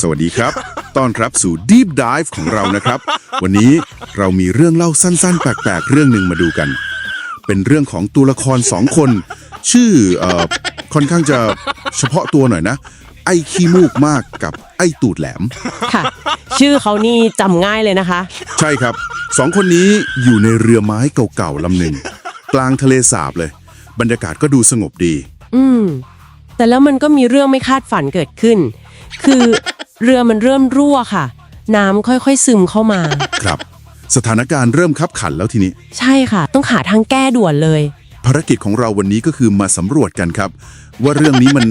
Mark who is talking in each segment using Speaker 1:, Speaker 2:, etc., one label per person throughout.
Speaker 1: สวัสดีครับต้อนรับสู่ Deep Dive ของเรานะครับ วันนี้เรามีเรื่องเล่าสั้นๆ แปลกๆ เรื่องหนึ่งมาดูกัน เป็นเรื่องของตัวละครสองคน ชื่อเอ่อค่อนข้างจะเฉพาะตัวหน่อยนะ ไอ้ขี้มูกมากกับไอ้ตูดแหลม
Speaker 2: ค่ะ ชื่อเขานี่จำง่ายเลยนะคะ
Speaker 1: ใช่ครับสองคนนี้อยู่ในเรือไม้เก่าๆลำหนึ่งกลางทะเลสาบเลย บรรยากาศก็ดูสงบดี
Speaker 2: อืม แต่แล้วมันก็มีเรื่องไม่คาดฝันเกิดขึ้น คือ เรือมันเริ่มรั่วค่ะ น้ำค่อยๆซึมเข้ามา
Speaker 1: ครับ สถานการณ์เริ่มคับขันแล้วทีนี้
Speaker 2: ใช่ค่ะ ต้องหาทางแก้ด่วนเลย
Speaker 1: ภารกิจของเราวันนี้ก็คือมาสำรวจกันครับ ว่าเรื่องนี้มัน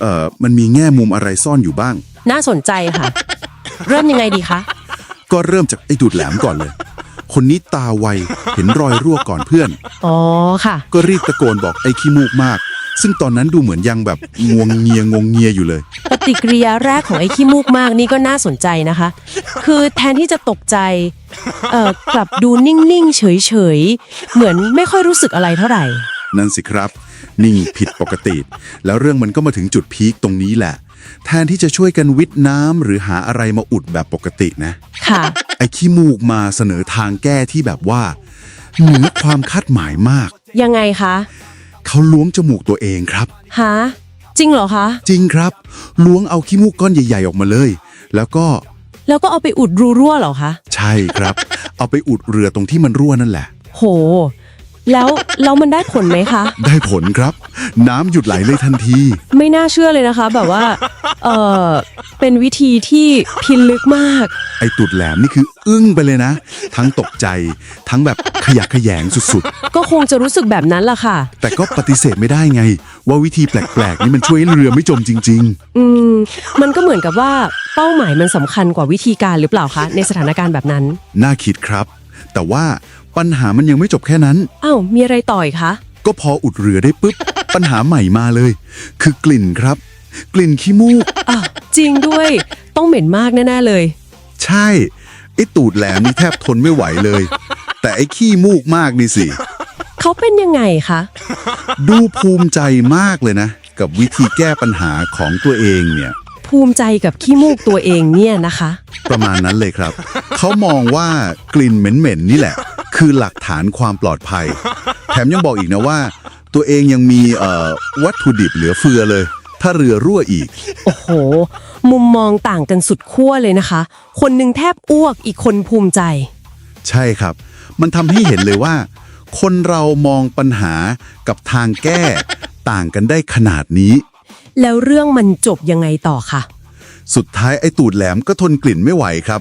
Speaker 1: เอ่อ มันมีแง่มุมอะไรซ่อนอยู่บ้าง
Speaker 2: น่าสนใจค่ะ เริ่มยังไงดีคะ
Speaker 1: ก็เริ่มจากไอ้ดูดแหลมก่อนเลย คนนี้ตาไว เห็นรอยรั่วก่อนเพื่อน
Speaker 2: อ๋อค่ะ
Speaker 1: ก็รีบตะโกนบอกไอ้ขี้มูกมาก ซึ่งตอนนั้นดูเหมือนยังแบบงวงเงียงงเงียอยู่เลย
Speaker 2: ปฏิกิริยาแรกของไอ้ขี้มูกมากนี่ก็น่าสนใจนะคะ คือแทนที่จะตกใจเอ่อกลับดูนิ่งๆ เฉยๆ เหมือนไม่ค่อยรู้สึกอะไรเท่าไหร่
Speaker 1: นั่นสิครับ นิ่งผิดปกติ แล้วเรื่องมันก็มาถึงจุดพีคตรงนี้แหละ แทนที่จะช่วยกันวิทน้ำหรือหาอะไรมาอุดแบบปกตินะ
Speaker 2: ค่ะ
Speaker 1: ไอ้ขี้มูกมาเสนอทางแก้ที่แบบว่าเหนือความคาดหมายมาก
Speaker 2: ยังไงคะ
Speaker 1: เขาล้วงจมูกตัวเองครับ
Speaker 2: ฮะจริงเหรอคะ
Speaker 1: จริงครับ ล้วงเอาขี้มูกก้อนใหญ่ ๆ ออกมาเลย แล้วก็
Speaker 2: แล้วก็เอาไปอุดรูรั่วเหรอคะ
Speaker 1: ใช่ครับ เอาไปอุดเรือตรงที่มันรั่วนั่นแหละ
Speaker 2: โห แล้วแล้วมันได้ผลไหมคะ
Speaker 1: ได้ผลครับ น้ำหยุดไหลเลยทันที
Speaker 2: ไม่น่าเชื่อเลยนะคะ แบบว่า เออเป็นวิธีที่พินลึกมาก
Speaker 1: ไอ้ตุดแหลมนี่คืออึ้งไปเลยนะ ทั้งตกใจ ทั้งแบบขยะแขยงสุด
Speaker 2: ก็คงจะรู้สึกแบบนั้นล่ะค่ะ
Speaker 1: ๆ แต่ก็ปฏิเสธไม่ได้ไง ว่าวิธีแปลกๆ นี่มันช่วยให้เรือไม่จมจริง
Speaker 2: อืม มันก็เหมือนกับว่าเป้าหมายมันสำคัญกว่าวิธีการหรือเปล่าคะ ในสถานการณ์แบบนั้น
Speaker 1: ๆ น่าคิดครับ แต่ว่า ปัญหามันยังไม่จบแค่นั้น
Speaker 2: อ้าวมีอะไรต่ออีกคะ
Speaker 1: ก็พออุดเรือได้ปุ๊บ ปัญหาใหม่มาเลย คือกลิ่นครับ กลิ่นขี้มูก
Speaker 2: อ้าวจริงด้วย ต้องเหม็นมากแน่ ๆ เลย
Speaker 1: ใช่ ไอ้ตูดแหลมนี่แทบทนไม่ไหวเลย แต่ไอ้ขี้มูกมากนี่สิ
Speaker 2: เขาเป็นยังไงคะ
Speaker 1: ดูภูมิใจมากเลยนะ กับวิธีแก้ปัญหาของตัวเองเนี่ย
Speaker 2: ภูมิใจกับขี้มูกตัวเองเนี่ยนะคะ
Speaker 1: ประมาณนั้นเลยครับ เขามองว่ากลิ่นเหม็นๆนี่แหละ คือหลักฐานความปลอดภัย แถมยังบอกอีกนะว่า ตัวเองยังมีเอ่อวัตถุดิบเหลือเฟือเลย ถ้าเรือรั่วอีก
Speaker 2: โอ้โห มุมมองต่างกันสุดขั้วเลยนะคะ คนหนึ่งแทบอ้วกอีกคนภูมิใจ
Speaker 1: ใช่ครับ มันทำให้เห็นเลยว่า คนเรามองปัญหากับทางแก้ ต่างกันได้ขนาดนี้
Speaker 2: แล้วเรื่องมันจบยังไงต่อคะ
Speaker 1: สุดท้ายไอ้ตูดแหลมก็ทนกลิ่นไม่ไหวครับ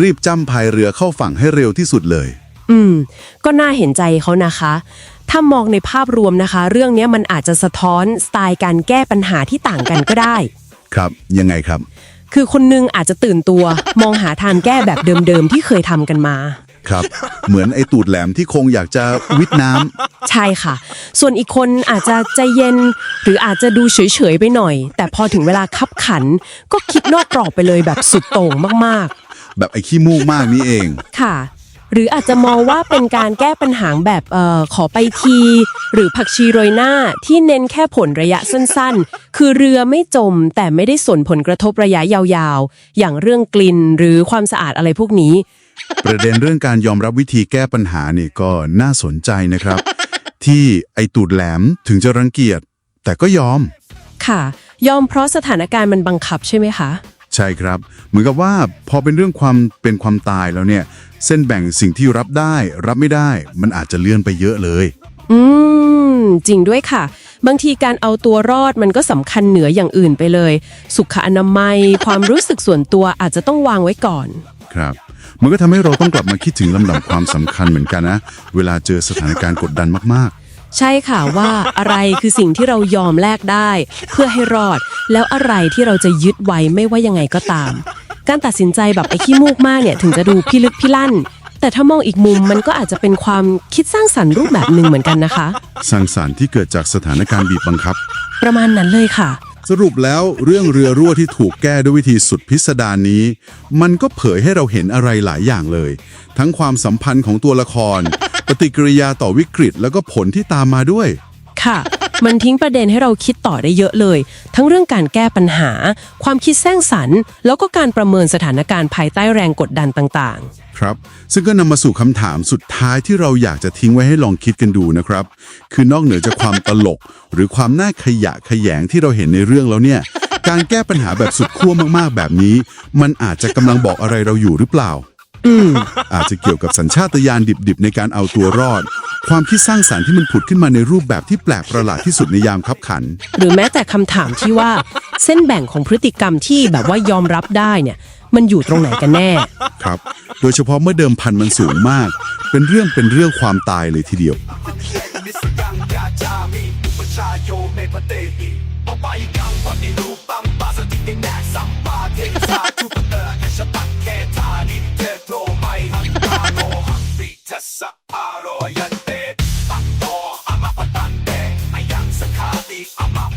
Speaker 1: รีบจ้ำพายเรือเข้าฝั่งให้เร็วที่สุดเลย
Speaker 2: อืม ก็น่าเห็นใจเขานะคะ ถ้ามองในภาพรวมนะคะ เรื่องเนี้ยมันอาจจะสะท้อนสไตล์การแก้ปัญหาที่ต่างกันก็ได้
Speaker 1: ครับ ยังไงครับ
Speaker 2: คือคนหนึงอาจจะตื่นตัว มองหาทางแก้แบบเดิมๆที่เคยทำกันมา
Speaker 1: ครับ เหมือนไอ้ตูดแหลมที่คงอยากจะวิทน้ำ
Speaker 2: ใช่ค่ะ ส่วนอีกคนอาจจะใจเย็น หรืออาจจะดูเฉยๆไปหน่อย แต่พอถึงเวลาคับขัน ก็คิดนอกกรอบไปเลยแบบสุดโต่งมาก
Speaker 1: แบบไอ้ขี้มูกมากนี่เอง
Speaker 2: ๆ ค่ะ หรืออาจจะมองว่าเป็นการแก้ปัญหาแบบเอ่อขอไปที หรือผักชีโรยหน้าที่เน้นแค่ผลระยะสั้นๆ คือเรือไม่จมแต่ไม่ได้ส่งผลกระทบระยะยาวๆ อย่างเรื่องกลิ่นหรือความสะอาดอะไรพวกนี้
Speaker 1: ประเด็นเรื่องการยอมรับวิธีแก้ปัญหานี่ก็น่าสนใจนะครับ ที่ไอ้ตูดแหลมถึงจะรังเกียจ แต่ก็ยอม
Speaker 2: ค่ะ ยอมเพราะสถานการณ์มันบังคับใช่ไหมคะ
Speaker 1: ใช่ครับ เหมือนกับว่าพอเป็นเรื่องความเป็นความตายแล้วเนี่ย เส้นแบ่งสิ่งที่รับได้ รับไม่ได้ มันอาจจะเลื่อนไปเยอะเลย
Speaker 2: อืม จริงด้วยค่ะ บางทีการเอาตัวรอดมันก็สำคัญเหนืออย่างอื่นไปเลย สุขอนามัย ความรู้สึกส่วนตัวอาจจะต้องวางไว้ก่อน
Speaker 1: ครับ มันก็ทำให้เราต้องกลับมาคิดถึงลำดับความสำคัญเหมือนกันนะ เวลาเจอสถานการณ์กดดันมาก
Speaker 2: ใช่ค่ะว่าอะไรคือสิ่งที่เรายอมแลกได้ เพื่อให้รอด แล้วอะไรที่เราจะยึดไว้ไม่ว่ายังไงก็ตาม การตัดสินใจแบบไอ้ขี้มูกมากเนี่ยถึงจะดูพิลึกพิลั่น แต่ถ้ามองอีกมุมมันก็อาจจะเป็นความคิดสร้างสรรค์รูปแบบหนึ่งเหมือนกันนะคะ
Speaker 1: ๆสร้างสารรค์ที่เกิดจากสถานการณ์บีบบังคับ
Speaker 2: ประมาณนั้นเลยค่ะ
Speaker 1: สรุปแล้วเรื่องเรือรั่วที่ถูกแก้ด้วยวิธีสุดพิสดารนี้ มันก็เผยให้เราเห็นอะไรหลายอย่างเลย ทั้งความสัมพันธ์ของตัวละคร ปฏิกิริยาต่อวิกฤตแล้วก็ผลที่ตามมาด้วย
Speaker 2: ค่ะ มันทิ้งประเด็นให้เราคิดต่อได้เยอะเลย ทั้งเรื่องการแก้ปัญหา ความคิดสร้างสรรค์ แล้วก็การประเมินสถานการณ์ภายใต้แรงกดดันต่าง
Speaker 1: ครับ ซึ่งก็นำมาสู่คำถามสุดท้ายที่เราอยากจะทิ้งไว้ให้ลองคิดกันดูนะครับ คือนอกเหนือจากความตลก หรือความน่าขยะแขยงที่เราเห็นในเรื่องแล้วเนี่ย การแก้ปัญหาแบบสุดขั้วมากๆ แบบนี้ มันอาจจะกำลังบอกอะไรเราอยู่หรือเปล่า อาจจะเกี่ยวกับสัญชาตญาณดิบๆ ในการเอาตัวรอด ความคิดสร้างสรรค์ที่มันผุดขึ้นมาในรูปแบบที่แปลกประหลาดที่สุดในยามคับขัน
Speaker 2: ๆหรือแม้แต่คำถามที่ว่าเส้นแบ่งของพฤติกรรมที่แบบว่ายอมรับได้เนี่ย มันอยู่ตรงไหนกันแน่
Speaker 1: ครับ โดยเฉพาะเมื่อเดิมพันมันสูงมาก เป็นเรื่องเป็นเรื่องความตายเลยทีเดียว
Speaker 3: มิสกังยาจามีอุปชายโยเมปะเตอิปะไปกังวันนี้รูปังบาสติติแนกสัมปาเทสาทุปเตอร์แอชตักเคทานิ สะพารอยันเตปักโตอามาปตันเตอายังสคาติอามา